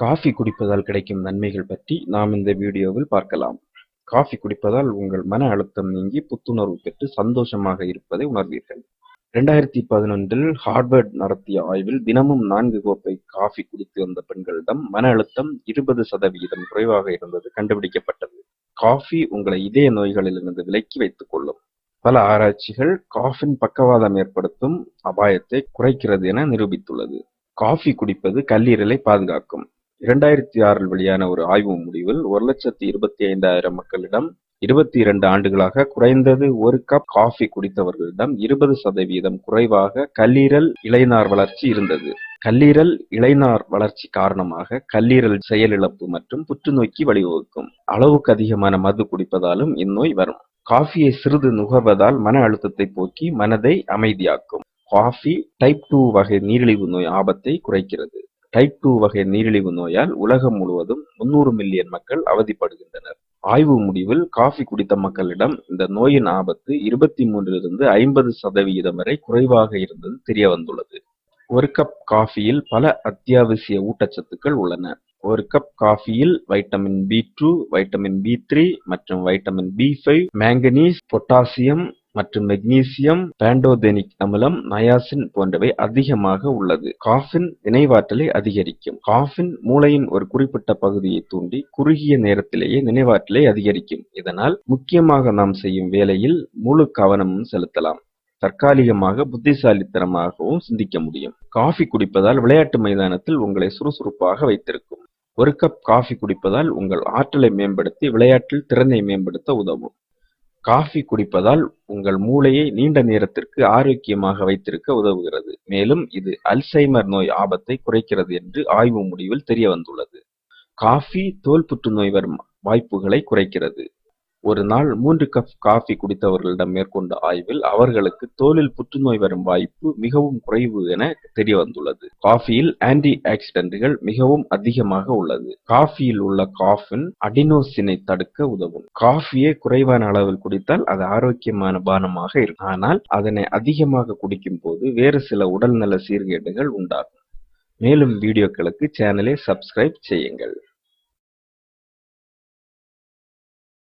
Coffee குடிப்பதால் கிடைக்கும் நன்மைகள் பற்றி நாம் இந்த வீடியோவில் பார்க்கலாம். காஃபி குடிப்பதால் உங்கள் மன அழுத்தம் நீங்கி புத்துணர்வு பெற்று சந்தோஷமாக இருப்பதை உணர்வீர்கள். ரெண்டாயிரத்தி பதினொன்றில் ஹார்வர்ட் நடத்திய ஆய்வில் தினமும் நான்கு கோப்பை காஃபி குடித்து வந்த பெண்களிடம் மன அழுத்தம் இருபது சதவிகிதம் குறைவாக இருந்தது கண்டுபிடிக்கப்பட்டது. காஃபி உங்களை இதய நோய்களிலிருந்து விலக்கி வைத்துக் கொள்ளும். பல ஆராய்ச்சிகள் காஃபின் பக்கவாதம் ஏற்படுத்தும் அபாயத்தை குறைக்கிறது என நிரூபித்துள்ளது. காஃபி குடிப்பது கல்லீரலை பாதுகாக்கும். இரண்டாயிரத்தி ஆறில் வெளியான ஒரு ஆய்வு முடிவில் ஒரு லட்சத்தி இருபத்தி ஐந்தாயிரம் மக்களிடம் இருபத்தி இரண்டு ஆண்டுகளாக குறைந்தது ஒரு கப் காஃபி குடித்தவர்களிடம் இருபது சதவீதம் குறைவாக கல்லீரல் இளைநார் வளர்ச்சி இருந்தது. கல்லீரல் இளைநார் வளர்ச்சி காரணமாக கல்லீரல் செயலிழப்பு மற்றும் புற்றுநோய்க்கு வழிவகுக்கும். அளவுக்கு அதிகமான மது குடிப்பதாலும் இந்நோய் வரும். காஃபியை சிறிது நுகர்வதால் மன அழுத்தத்தை போக்கி மனதை அமைதியாக்கும். காஃபி டைப் டூ வகை நீரிழிவு நோய் ஆபத்தை குறைக்கிறது. டைப் டூ வகை நீரிழிவு நோயால் உலகம் முழுவதும் முன்னூறு மில்லியன் மக்கள் அவதிப்படுகின்றனர். ஆய்வு முடிவில் காஃபி குடித்த மக்களிடம் இந்த நோயின் ஆபத்து இருபத்தி மூன்றிலிருந்து ஐம்பது சதவிகிதம் வரை குறைவாக இருந்தது தெரிய வந்துள்ளது. ஒரு கப் காஃபியில் பல அத்தியாவசிய ஊட்டச்சத்துக்கள் உள்ளன. ஒரு cup காஃபியில் vitamin B two vitamin B three மற்றும் vitamin B five manganese potassium மற்றும் மெக்னீசியம் பேண்டோதெனிக் அமிலம் நயாசின் போன்றவை அதிகமாக உள்ளது. காஃபின் நினைவாற்றலை அதிகரிக்கும். காஃபின் மூளையின் ஒரு குறிப்பிட்ட பகுதியை தூண்டி குறுகிய நேரத்திலேயே நினைவாற்றலை அதிகரிக்கும். இதனால் முக்கியமாக நாம் செய்யும் வேலையில் முழு கவனமும் செலுத்தலாம். தற்காலிகமாக புத்திசாலித்தனமாகவும் சிந்திக்க முடியும். காஃபி குடிப்பதால் விளையாட்டு மைதானத்தில் உங்களை சுறுசுறுப்பாக வைத்திருக்கும். ஒரு கப் காஃபி குடிப்பதால் உங்கள் ஆற்றலை மேம்படுத்தி விளையாட்டில் திறனை மேம்படுத்த உதவும். காஃபி குடிப்பதால் உங்கள் மூளையை நீண்ட நேரத்திற்கு ஆரோக்கியமாக வைத்திருக்க உதவுகிறது. மேலும் இது அல்சைமர் நோய் ஆபத்தை குறைக்கிறது என்று ஆய்வு முடிவில் தெரிய வந்துள்ளது காஃபி தோல் புற்றுநோய் வரும் வாய்ப்புகளை குறைக்கிறது. ஒரு நாள் மூன்று கப் காஃபி குடித்தவர்களிடம் மேற்கொண்ட ஆய்வில் அவர்களுக்கு தோலில் புற்றுநோய் வரும் வாய்ப்பு மிகவும் குறைவு என தெரிய வந்துள்ளது காஃபியில் ஆன்டி ஆக்சிடென்ட்கள் மிகவும் அதிகமாக உள்ளது. காஃபியில் உள்ள காஃபின் அடினோசினை தடுக்க உதவும். காஃபியை குறைவான அளவில் குடித்தால் அது ஆரோக்கியமான பானமாக இருக்கும். ஆனால் அதனை அதிகமாக குடிக்கும் போது வேறு சில உடல்நல சீர்கேடுகள் உண்டாகும். மேலும் வீடியோக்களுக்கு சேனலை சப்ஸ்கிரைப் செய்யுங்கள்.